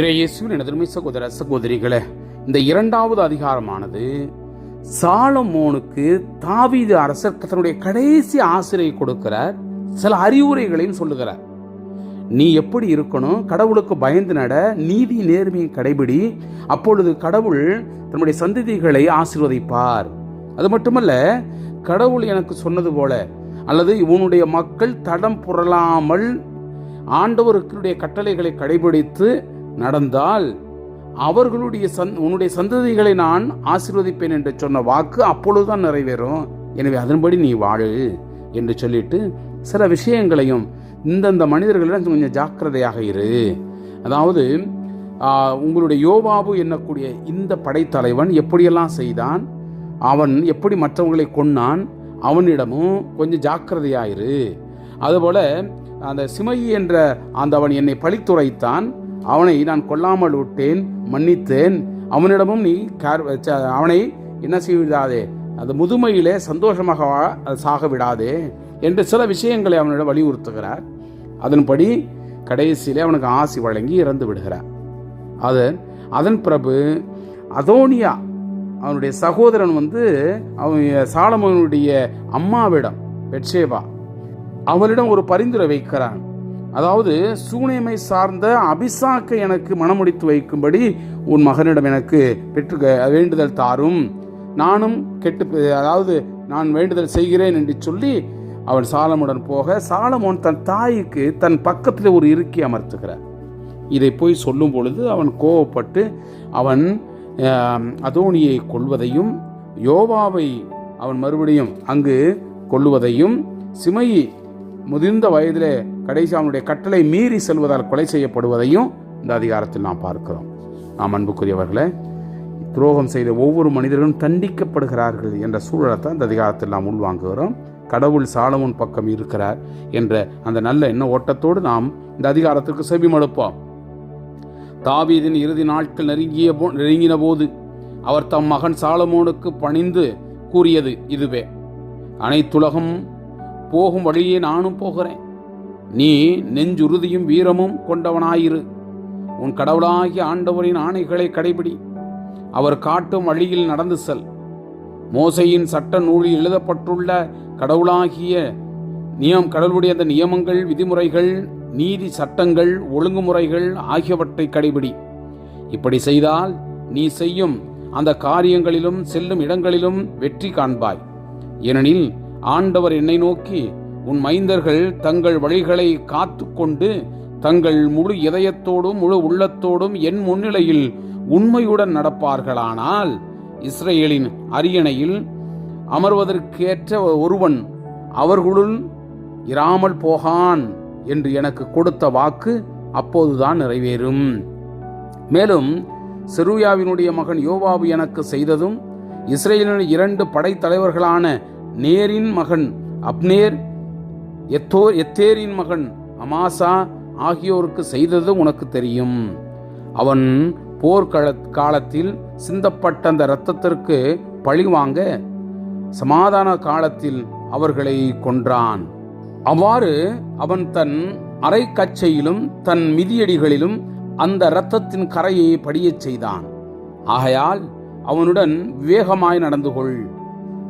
இறையேசுவின் எனதருமை சகோதர சகோதரிகளே இந்த இரண்டாவது அதிகாரமானது சாலமோனுக்கு தாவீது அரசர் தன்னுடைய கடைசி ஆசிரியை கொடுக்கிறார் சில அறிவுரைகளையும் சொல்லுகிறார். நீ எப்படி இருக்கணும்? கடவுளுக்கு பயந்து நட நீதி நேர்மையை கடைபிடி அப்பொழுது கடவுள் தன்னுடைய சந்ததிகளை ஆசீர்வதிப்பார். அது மட்டுமல்ல கடவுள் எனக்கு சொன்னது போல அல்லது உன்னுடைய மக்கள் தடம் புரளாமல் ஆண்டவருக்குடைய கட்டளைகளை கடைபிடித்து நடந்தால் அவர்களுடைய சந் உன்னுடைய சந்ததிகளை நான் ஆசீர்வதிப்பேன் என்று சொன்ன வாக்கு அப்பொழுதுதான் நிறைவேறும். எனவே அதன்படி நீ வாழு என்று சொல்லிட்டு சில விஷயங்களையும் இந்தந்த மனிதர்களிடம் கொஞ்சம் ஜாக்கிரதையாக இரு. அதாவது உங்களுடைய யோபாபு என்னக்கூடிய இந்த படைத்தலைவன் எப்படியெல்லாம் செய்தான் அவன் எப்படி மற்றவங்களை கொன்னான் அவனிடமும் கொஞ்சம் ஜாக்கிரதையாயிரு அதுபோல அந்த சிமையி என்ற அந்த அவன் என்னை பழித்துரைத்தான் அவனை நான் கொல்லாமல் விட்டேன் மன்னித்தேன். அவனிடமும் நீ கேர் அவனை என்ன செய்விடாதே அந்த முதுமையிலே சந்தோஷமாக வா- சாக விடாதே என்று சில விஷயங்களை அவனிடம் வலியுறுத்துகிறார். அதன்படி கடைசியிலே அவனுக்கு ஆசி வழங்கி இறந்து விடுகிறார். அதன் அதன் பிறகு அதோனியா அவனுடைய சகோதரன் வந்து அவன் சாலமனுடைய அம்மாவிடம் பெட்சேபா அவளிடம் ஒரு பரிந்துரை வைக்கிறான். அதாவது சூனியமை சார்ந்த அபிசாக்கை எனக்கு மனமுடித்து வைக்கும்படி உன் மகனிடம் எனக்கு பெற்று வேண்டுதல் தாரும். நானும் கெட்டு அதாவது நான் வேண்டுதல் செய்கிறேன் என்று சொல்லி அவன் சாலமுடன் போக சாலமோன் தன் தாய்க்கு தன் பக்கத்தில் ஒரு இருக்கி அமர்த்துகிறார். இதை போய் சொல்லும் பொழுது அவன் கோவப்பட்டு அவன் அதோனியை கொல்வதையும் யோவாவை அவன் மறுபடியும் அங்கு கொள்ளுவதையும் சிமையி முதிர்ந்த வயதிலே கடைசி அவனுடைய கட்டளை மீறி செல்வதால் கொலை செய்யப்படுவதையும் இந்த அதிகாரத்தில் நாம் பார்க்கிறோம். நாம் அன்புக்குரியவர்களே துரோகம் செய்த ஒவ்வொரு மனிதர்களும் தண்டிக்கப்படுகிறார்கள் என்ற சூழலைத்தான் இந்த அதிகாரத்தில் நாம் உள்வாங்குகிறோம். கடவுள் சாலமுன் பக்கம் இருக்கிறார் என்ற அந்த நல்ல எண்ண ஓட்டத்தோடு நாம் இந்த அதிகாரத்திற்கு செவிமடுப்போம். தாவீதின் இறுதி நாட்கள் நெருங்கிய போ நெருங்கின போது அவர் தம் மகன் சாலமோனுக்கு பணிந்து கூறியது இதுவே. அனைத்துலகம் போகும் வழியே நானும் போகிறேன். நீ நெஞ்சுறுதியும் வீரமும் கொண்டவனாயிரு. உன் கடவுளாகிய ஆண்டவரின் ஆணைகளை கடைபிடி. அவர் காட்டும் வழியில் நடந்து செல். மோசையின் சட்ட நூலில் எழுதப்பட்டுள்ள கடவுளாகிய நியம் கடவுளுடைய அந்த நியமங்கள் விதிமுறைகள் நீதி சட்டங்கள் ஒழுங்குமுறைகள் ஆகியவற்றை கடைபிடி. இப்படி செய்தால் நீ செய்யும் அந்த காரியங்களிலும் செல்லும் இடங்களிலும் வெற்றி காண்பாய். ஏனெனில் ஆண்டவர் என்னை நோக்கி உன் மைந்தர்கள் தங்கள் வழிகளை காத்து கொண்டு தங்கள் முழு இதயத்தோடும் முழு உள்ளத்தோடும் என் முன்னிலையில் உண்மையுடன் நடப்பார்களானால் இஸ்ரேலின் அரியணையில் அமர்வதற்கேற்ற ஒருவன் அவர்களுள் இராமல் போகான் என்று எனக்கு கொடுத்த வாக்கு அப்போதுதான் நிறைவேறும். மேலும் செருயாவினுடைய மகன் யோவாபு எனக்கு செய்ததும் இஸ்ரேலின் இரண்டு படைத்தலைவர்களான நேரின் மகன் அப்னேர் எத்தோ எத்தேரின் மகன் அமாசா ஆகியோருக்கு செய்தது உனக்கு தெரியும். அவன் போர்க்கள காலத்தில் சிந்தப்பட்ட அந்த இரத்தத்திற்கு பழிவாங்க சமாதான காலத்தில் அவர்களை கொன்றான். அவ்வாறு அவன் தன் அரைக்கச்சையிலும் தன் மிதியடிகளிலும் அந்த இரத்தத்தின் கரையை படியச் செய்தான். ஆகையால் அவனுடன் விவேகமாய் நடந்து கொள்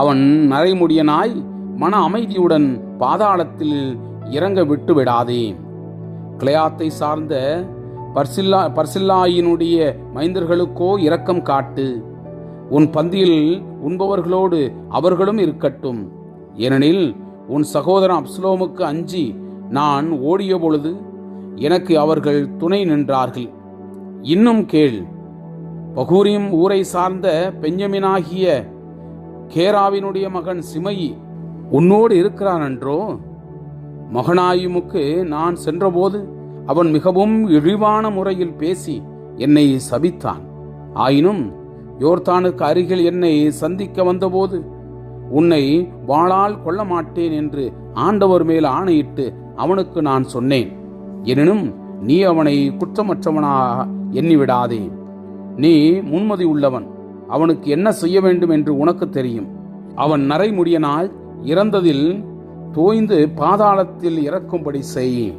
அவன் நரைமுடியனாய் மன அமைதியுடன் பாதாளத்தில் இறங்க விட்டு விடாதே கிளையாத்தை சார்ந்த பர்சில்லா பர்சில்லாயினுடைய மைந்தர்களுக்கோ இரக்கம் காட்டு. உன் பந்தியில் உண்பவர்களோடு அவர்களும் இருக்கட்டும். ஏனெனில் உன் சகோதரன் அப்சலோமுக்கு அஞ்சி நான் ஓடிய பொழுது எனக்கு அவர்கள் துணை நின்றார்கள். இன்னும் கேள் பகூரியும் ஊரை சார்ந்த பெஞ்சமினாகிய கேராவினுடைய மகன் சிமயி உன்னோடு இருக்கிறான் என்றோ மகனாயுமுக்கு நான் சென்றபோது அவன் மிகவும் இழிவான முறையில் பேசி என்னை சபித்தான். ஆயினும் யோர்தானுக்கு அருகில் என்னை சந்திக்க வந்தபோது உன்னை வாளால் கொள்ள மாட்டேன் என்று ஆண்டவர் மேல் ஆணையிட்டு அவனுக்கு நான் சொன்னேன். எனினும் நீ அவனை குற்றமற்றவனாக எண்ணிவிடாதே. நீ முன்மதி உள்ளவன். அவனுக்கு என்ன செய்ய வேண்டும் என்று உனக்கு தெரியும். அவன் நரைமுடியனால் இறந்ததில் தோய்ந்து பாதாளத்தில் இறக்கும்படி செய்.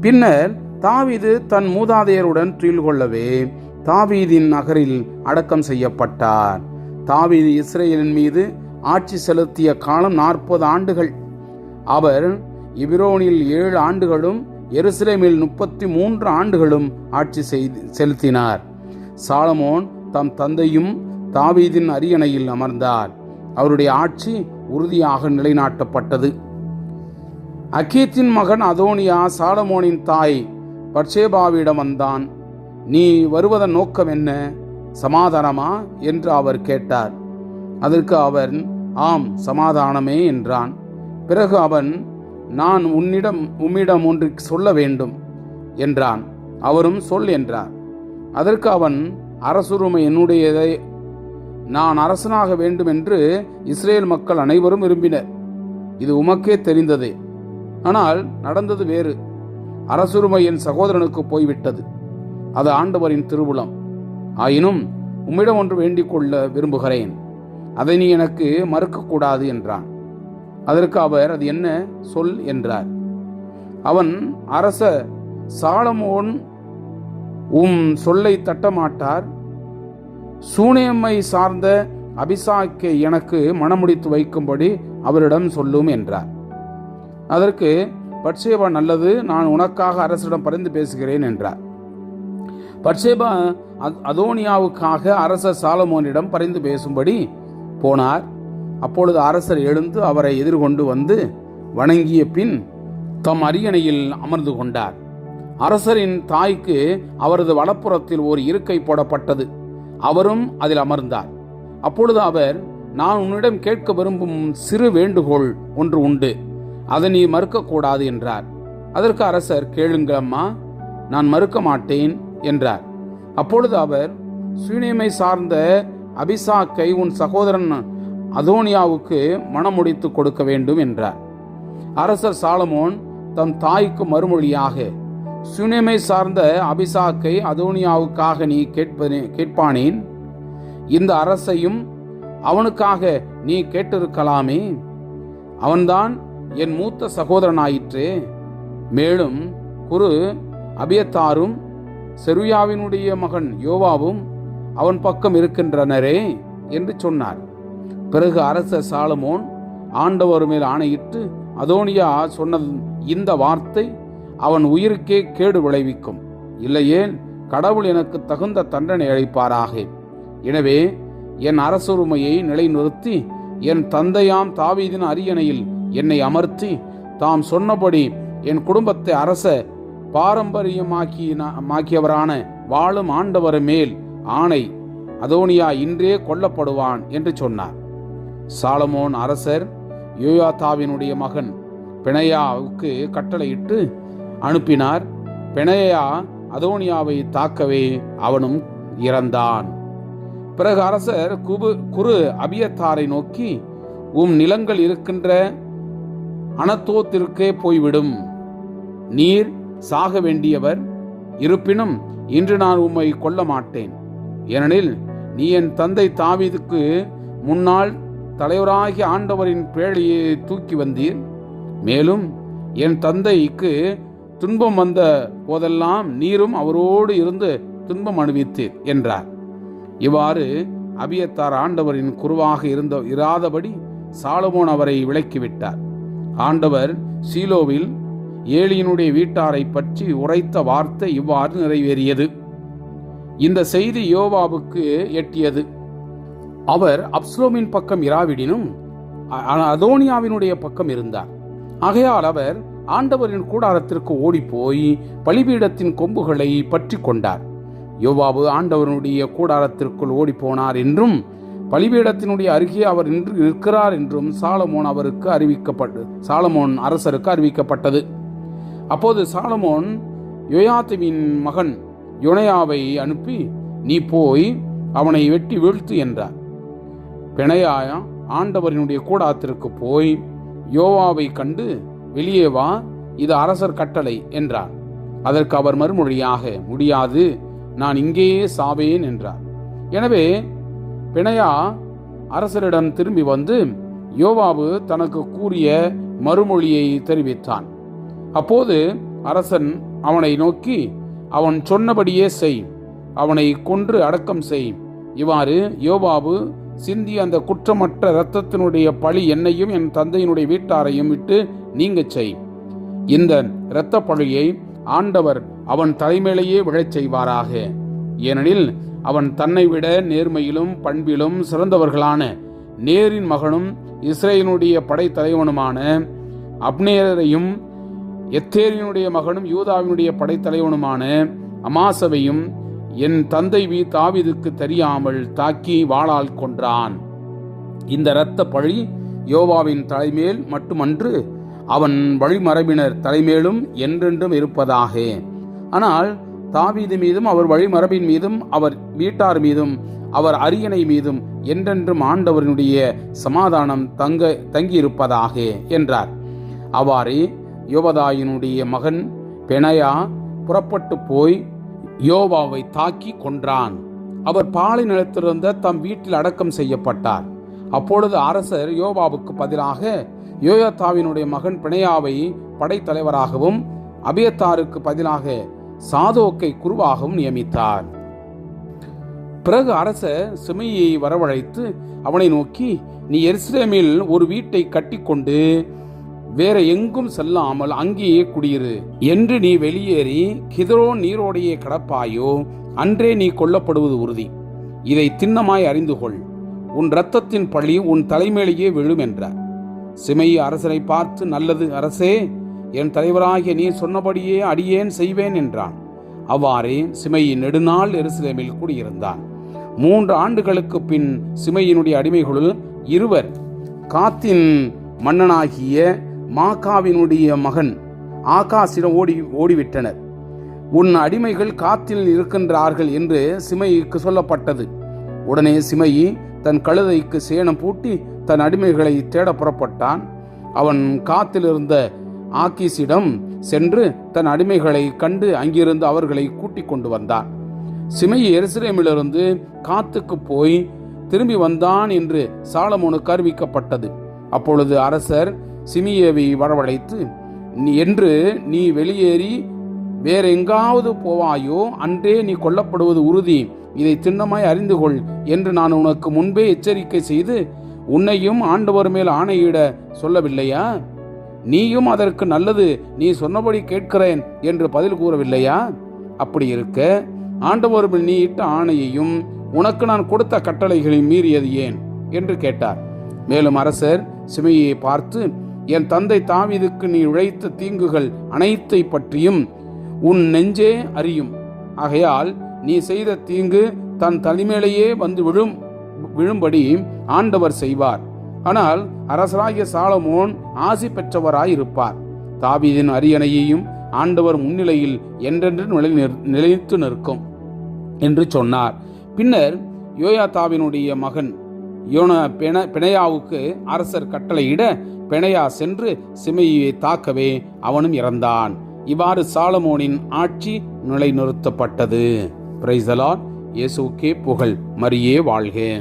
பின்னர் தாவீது தன் மூதாதையருடன் துயில் கொள்ளவே தாவீதின் நகரில் அடக்கம் செய்யப்பட்டார். தாவீது இஸ்ரேலின் மீது ஆட்சி செலுத்திய காலம் நாற்பது ஆண்டுகள். அவர் இபிரோனில் ஏழு ஆண்டுகளும் எருசலேமில் முப்பத்தி மூன்று ஆண்டுகளும் ஆட்சி செய்து செலுத்தினார். சாலமோன் தம் தந்தையும் தாவீதின் அரியணையில் அமர்ந்தார். அவருடைய ஆட்சி உறுதியாக நிலைநாட்டப்பட்டது. அக்கீத்தின் மகன் அதோனியா சாலமோனின் தாய் பட்சேபாவிடம் வந்தான். நீ வருவதன் நோக்கம் என்ன? சமாதானமா? என்று அவர் கேட்டார். அதற்கு அவன் ஆம் சமாதானமே என்றான். பிறகு அவன் நான் உன்னிடம் உம்மிடம் ஒன்று சொல்ல வேண்டும் என்றான். அவரும் சொல் என்றார். அதற்கு அவன் அரசுரிமை என்னுடையதை நான் அரசனாக வேண்டும் என்று இஸ்ரேல் மக்கள் அனைவரும் விரும்பினர். இது உமக்கே தெரிந்ததே. ஆனால் நடந்தது வேறு. அரசுரிமை என் சகோதரனுக்கு போய்விட்டது. அது ஆண்டவரின் திருவுளம். ஆயினும் உம்மிடம் ஒன்று வேண்டிக் கொள்ள விரும்புகிறேன். அதை நீ எனக்கு மறுக்கக்கூடாது என்றான். அதற்கு அவர் அது என்ன? சொல் என்றார். அவன் அரச சாலமோன் உம் சொல்லை தட்டமாட்டார். சூனேமை சார்ந்த அபிசாக்கை எனக்கு மணமுடித்து வைக்கும்படி அவரிடம் சொல்லும் என்றார். அதற்கு பட்சேபா நல்லது நான் உனக்காக அரசரிடம் பரிந்து பேசுகிறேன் என்றார். பட்சேபா அத்- அதோனியாவுக்காக அரசர் சாலமோனிடம் பரிந்து பேசும்படி போனார். அப்பொழுது அரசர் எழுந்து அவரை எதிர்கொண்டு வந்து வணங்கிய பின் தம் அரியணையில் அமர்ந்து கொண்டார். அரசரின் தாய்க்கு அவரது வலப்புறத்தில் ஒரு இருக்கை போடப்பட்டது. அவரும் அதில் அமர்ந்தார். அப்பொழுது அவர் நான் உன்னிடம் கேட்க விரும்பும் சிறு வேண்டுகோள் ஒன்று உண்டு. அதை நீ மறுக்கக்கூடாது என்றார். அதற்கு அரசர் கேளுங்களம்மா நான் மறுக்க மாட்டேன் என்றார். அப்பொழுது அவர் சுயநேமை சார்ந்த அபிசாக்கை உன் சகோதரன் அதோனியாவுக்கு மனமுடித்து கொடுக்க வேண்டும் என்றார். அரசர் சாலமோன் தம் தாய்க்கு மறுமொழியாக சுனேமை சார்ந்த அபிசாக்கை அதோனியாவுக்காக நீ கேட்பனே கேட்பானேன்? இந்த அரசையும் அவனுக்காக நீ கேட்டிருக்கலாமே? அவன்தான் என் மூத்த சகோதரனாயிற்றே. மேலும் குரு அபியத்தாரும் செருயாவினுடைய மகன் யோவாவும் அவன் பக்கம் இருக்கின்றனரே என்று சொன்னார். பிறகு அரசர் சாலமோன் ஆண்டவர் மேல் ஆணையிட்டு அதோனியா சொன்ன இந்த வார்த்தை அவன் உயிருக்கே கேடு விளைவிக்கும். இல்லையேல் கடவுள் எனக்கு தகுந்த தண்டனை அளிப்பாராக. எனவே என் அரசுரிமையை நிலைநிறுத்தி என் தந்தையாம் தாவீதின் அரியணையில் என்னை அமர்த்தி தாம் சொன்னபடி என் குடும்பத்தை அரச பாரம்பரியமாக்கியவரான வாழும் ஆண்டவர் மேல் ஆணை அதோனியா இன்றே கொல்லப்படுவான் என்று சொன்னார். சாலமோன் அரசர் யோயாத்தாவினுடைய மகன் பிணையாவுக்கு கட்டளையிட்டு அனுப்பினார். பிணையா அதோனியாவை தாக்கவே அவனும் இறந்தான். பிறகு அரசர் குபு குரு அபியத்தாரை நோக்கி உம் நிலங்கள் இருக்கின்ற அனத்தோத்திற்கே போய்விடும். நீர் சாக வேண்டியவர் இருப்பினும் இன்று நான் உம்மை கொல்ல மாட்டேன் ஏனெனில் நீ என் தந்தை தாவிதுக்கு முன்னால் தலைவராகிய ஆண்டவரின் பேழையை தூக்கி வந்தீர். மேலும் என் தந்தைக்கு துன்பம் வந்த போதெல்லாம் நீரும் அவரோடு இருந்து துன்பம் அனுபவித்தீர் என்றார். இவ்வாறு அபியத்தார் ஆண்டவரின் குருவாக இருந்த இராதபடி சாலமோன் அவரை விலக்கிவிட்டார். ஆண்டவர் சீலோவில் ஏலியினுடைய வீட்டாரை பற்றி உரைத்த வார்த்தை இவ்வாறு நிறைவேறியது. இந்த செய்தி யோவாவுக்கு எட்டியது. அவர் அப்ஸ்லோமின் பக்கம் இராவிடினும் அதோனியாவினுடைய பக்கம் இருந்தார். ஆகையால் அவர் ஆண்டவரின் கூடாரத்திற்கு ஓடிப்போய் பலிபீடத்தின் கொம்புகளை பற்றி கொண்டார். யோவாபு ஆண்டவருடைய கூடாரத்திற்குள் ஓடிப்போனார் என்றும் பலிபீடத்தினுடைய அருகே அவர் நின்று இருக்கிறார் என்றும் சாலமோன் அவருக்கு அறிவிக்கப்பட்டு சாலமோன் அரசருக்கு அறிவிக்கப்பட்டது. அப்போது சாலமோன் யோயாத்துவின் மகன் யுனையாவை அனுப்பி நீ போய் அவனை வெட்டி வீழ்த்து என்றார். பிணையாயா ஆண்டவரினுடைய கூடாரத்திற்கு போய் யோவாவை கண்டு வெளியே வா இது அரசர் கட்டளை என்றார். அதற்கு அவர் மறுமொழியாக முடியாது நான் இங்கேயே சாவேன் என்றார். எனவே பிணையா அரசரிடம் திரும்பி வந்து யோவாபு தனக்கு கூறிய மறுமொழியை தெரிவித்தான். அப்போது அரசன் அவனை நோக்கி அவன் சொன்னபடியே செய் அவனை கொன்று அடக்கம் செய். இவ்வாறு யோபாபு சிந்திய அந்த குற்றமற்ற இரத்தத்தினுடைய பழி என்னையும் என் தந்தையினுடைய வீட்டாரையும் விட்டு நீங்கச் செய். இந்த இரத்த பழியை ஆண்டவர் அவன் தலைமையிலேயே விழச் செய்வாராக. ஏனெனில் அவன் தன்னை விட நேர்மையிலும் பண்பிலும் சிறந்தவர்களான நேரின் மகனும் இஸ்ரேலினுடைய படைத்தலைவனுமான அப்னேரையும் எத்தேரினுடைய மகனும் யூதாவினுடைய படைத்தலைவனுமான அமாசவையும் என் தந்தை வீ தாவிதுக்கு தெரியாமல் தாக்கி வாளால் கொன்றான். இந்த இரத்த பழி யோவாவின் தலைமேல் மட்டுமன்று அவன் வழிமரபினர் தலைமேலும் என்றென்றும் இருப்பதாக. ஆனால் தாவீது மீதும் அவர் வழிமரபின் மீதும் அவர் வீட்டார் மீதும் அவர் அரியணை மீதும் என்றென்றும் ஆண்டவரினுடைய சமாதானம் தங்க தங்கியிருப்பதாக என்றார். அவ்வாறே யோபதாயினுடைய மகன் பெனயா புறப்பட்டு போய் யோவாவை தாக்கி கொன்றான். அவர் பாலை நிலத்திலிருந்த தம் வீட்டில் அடக்கம் செய்யப்பட்டார். அப்பொழுது அரசர் யோவாவுக்கு பதிலாக யோயத்தாவினுடைய மகன் பிணையாவை படைத்தலைவராகவும் அபியத்தாருக்கு பதிலாக சாதோக்கை குருவாகவும் நியமித்தார். பிறகு அரசர் சிமையை வரவழைத்து அவனை நோக்கி நீ எருசலேமில் ஒரு வீட்டை கட்டிக்கொண்டு வேற எங்கும் செல்லாமல் அங்கேயே குடியிரு. என்று நீ வெளியேறி கிதரோ நீரோடையே கடப்பாயோ அன்றே நீ கொல்லப்படுவது உறுதி. இதை திண்ணமாய் அறிந்து கொள். உன் இரத்தத்தின் பழி உன் தலைமேலேயே விழும் என்றார். சிமையை அரசரை பார்த்து நல்லது அரசே என் தலைவராகிய நீ சொன்னபடியே அடியேன் செய்வேன் என்றான். அவ்வாறே சிமையின் நெடுநாள் எருசலேமில் குடியிருந்தான். மூன்று ஆண்டுகளுக்கு பின் சிமையினுடைய அடிமைகளுள் இருவர் காத்தின் மன்னனாகிய மாகாவினுடைய மகன் ஆகாசிடம் ஓடி ஓடிவிட்டனர். உன் அடிமைகள் காத்தில் இருக்கின்றார்கள் என்று சிமைக்கு சொல்லப்பட்டது. உடனே சிமையி தன் கழுதைக்கு சேணம் பூட்டி தன் அடிமைகளை தேட புறப்பட்டான். அவன் காத்தில் இருந்த ஆக்கீஸிடம் சென்று தன் அடிமைகளை கண்டு அங்கிருந்து அவர்களை கூட்டிக் கொண்டு வந்தான். சிமையி எருசலேமிலிருந்து காத்துக்கு போய் திரும்பி வந்தான் என்று சாலமோனுக்கு அறிவிக்கப்பட்டது. அப்பொழுது அரசர் சிமியேவை வரவழைத்து "நீ- என்று நீ வெளியேறி வேற எங்காவது போவாயோ அன்றே நீ கொல்லப்படுவது உறுதி. இதை திண்ணமாய் அறிந்து கொள் என்று நான் உனக்கு முன்பே எச்சரிக்கை செய்து உன்னையும் ஆண்டவர் மேல் ஆணையிட சொல்லவில்லையா? நீயும் அதற்கு நல்லது நீ சொன்னபடி கேட்கிறேன் என்று பதில் கூறவில்லையா? அப்படி இருக்க ஆண்டவர் மேல் நீ இட்ட ஆணையையும் உனக்கு நான் கொடுத்த கட்டளைகளையும் மீறியது ஏன்? என்று கேட்டார். மேலும் அரசர் சிமையை பார்த்து என் தந்தை தாவீதுக்கு நீ உழைத்த தீங்குகள் அனைத்தை பற்றியும் உன் நெஞ்சே அறியும். ஆகையால் நீ செய்த தீங்கு தன் தலைமையிலேயே வந்து விழும் விழும்படி ஆண்டவர் செய்வார். ஆனால் அரசராகிய சாலமோன் ஆசி பெற்றவராயிருப்பார். தாவிதின் அரியணையையும் ஆண்டவர் முன்னிலையில் என்றென்று நிலை நிலைத்து நிற்கும் என்று சொன்னார். பின்னர் யோயாத்தாவினுடைய மகன் யோன பென பிணையாவுக்கு அரசர் கட்டளையிட பிணையா சென்று சிமையை தாக்கவே அவனும் இறந்தான். இவ்வாறு சாலமோனின் ஆட்சி நிலைநிறுத்தப்பட்டது. பிரைசலான் இயேசுக்கே புகழ். மரியே வாழ்க.